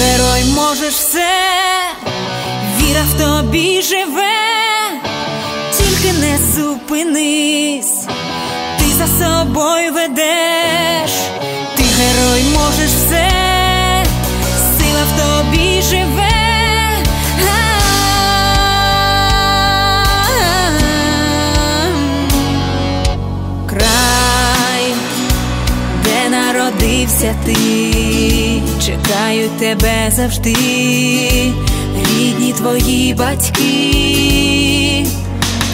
Герой можеш все, віра в тобі живе, тільки не зупинись, за собою ведеш, ти герой можеш все, сила в тобі живе. Край де народився ти, чекають тебе завжди, рідні твої батьки,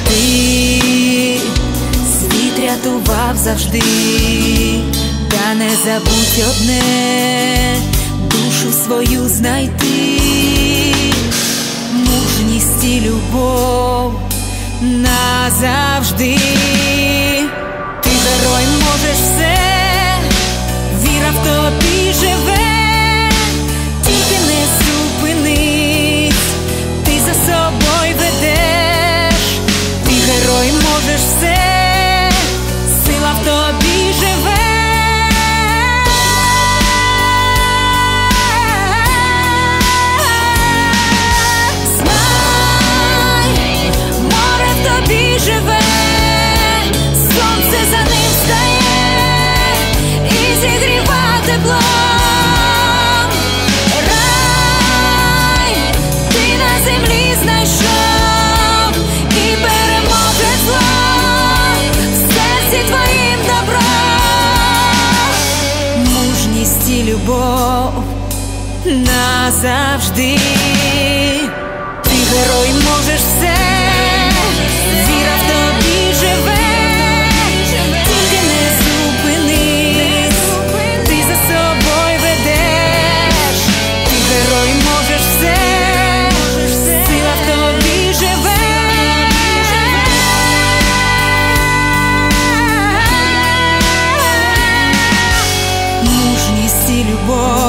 ти рятував завжди, та не забудь одне, душу свою знайти, мужність і любов назавжди. Ти герой можеш все, віра в тобі назавжди. Ти герой можеш все, віра в тобі живе, не зупинись, ти за собою ведеш, ти герой можеш все, сила в живе. Мужність і любов.